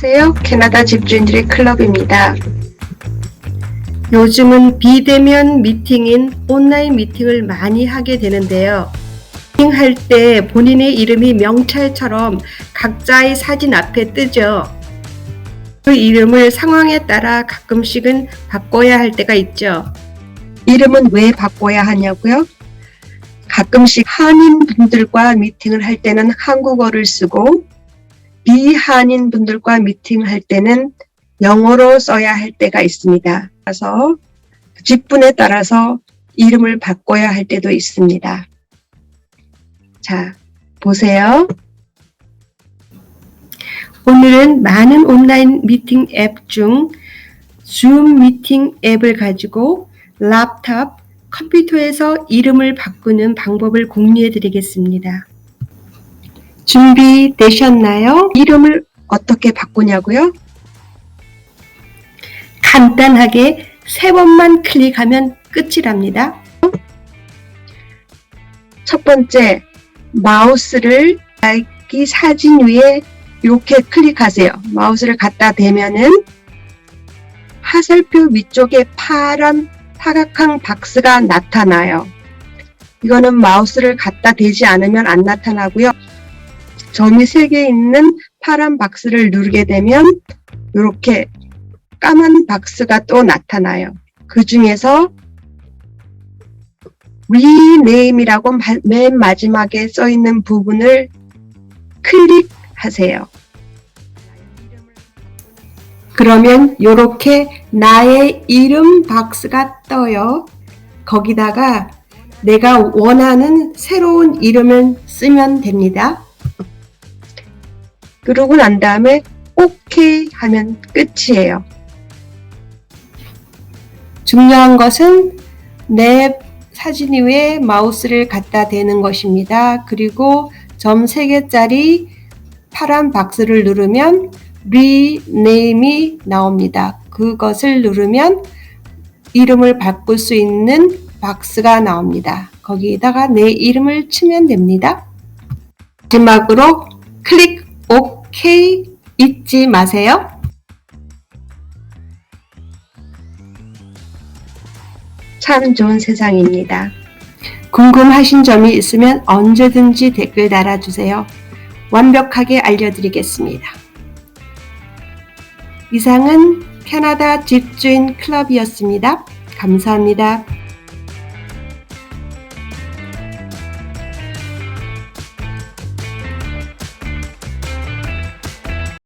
안녕하세요. 캐나다 집주인들의 클럽입니다. 요즘은 비대면 미팅인 온라인 미팅을 많이 하게 되는데요. 미팅할 때 본인의 이름이 명찰처럼 각자의 사진 앞에 뜨죠. 그 이름을 상황에 따라 가끔씩은 바꿔야 할 때가 있죠. 이름은 왜 바꿔야 하냐고요? 가끔씩 한인 분들과 미팅을 할 때는 한국어를 쓰고 비한인 분들과 미팅을 할 때는 영어로 써야 할 때가 있습니다. 그래서 직분에 따라서 이름을 바꿔야 할 때도 있습니다. 자, 보세요. 오늘은 많은 온라인 미팅 앱 중 줌 미팅 앱을 가지고 laptop, 컴퓨터에서 이름을 바꾸는 방법을 공유해 드리겠습니다. 준비되셨나요? 이름을 어떻게 바꾸냐고요? 간단하게 세 번만 클릭하면 끝이랍니다. 첫 번째, 마우스를 자기 사진 위에 이렇게 클릭하세요. 마우스를 갖다 대면은 화살표 위쪽에 파란 사각형 박스가 나타나요. 이거는 마우스를 갖다 대지 않으면 안 나타나고요. 점이 세 개 있는 파란 박스를 누르게 되면 이렇게 까만 박스가 또 나타나요. 그 중에서 마- 맨 마지막에 써 있는 부분을 클릭하세요. 그러면 이렇게 나의 이름 박스가 떠요. 거기다가 내가 원하는 새로운 이름을 쓰면 됩니다. 그러고 난 다음에 OK 하면 끝이에요. 중요한 것은 내 사진 위에 마우스를 갖다 대는 것입니다. 그리고 점 3개짜리 파란 박스를 누르면 rename이 나옵니다. 그것을 누르면 이름을 바꿀 수 있는 박스가 나옵니다. 거기다가 내 이름을 치면 됩니다. 마지막으로 클릭 OK 잊지 마세요. 참 좋은 세상입니다. 궁금하신 점이 있으면 언제든지 댓글 달아주세요. 완벽하게 알려드리겠습니다. 이상은 캐나다 집주인 클럽이었습니다. 감사합니다.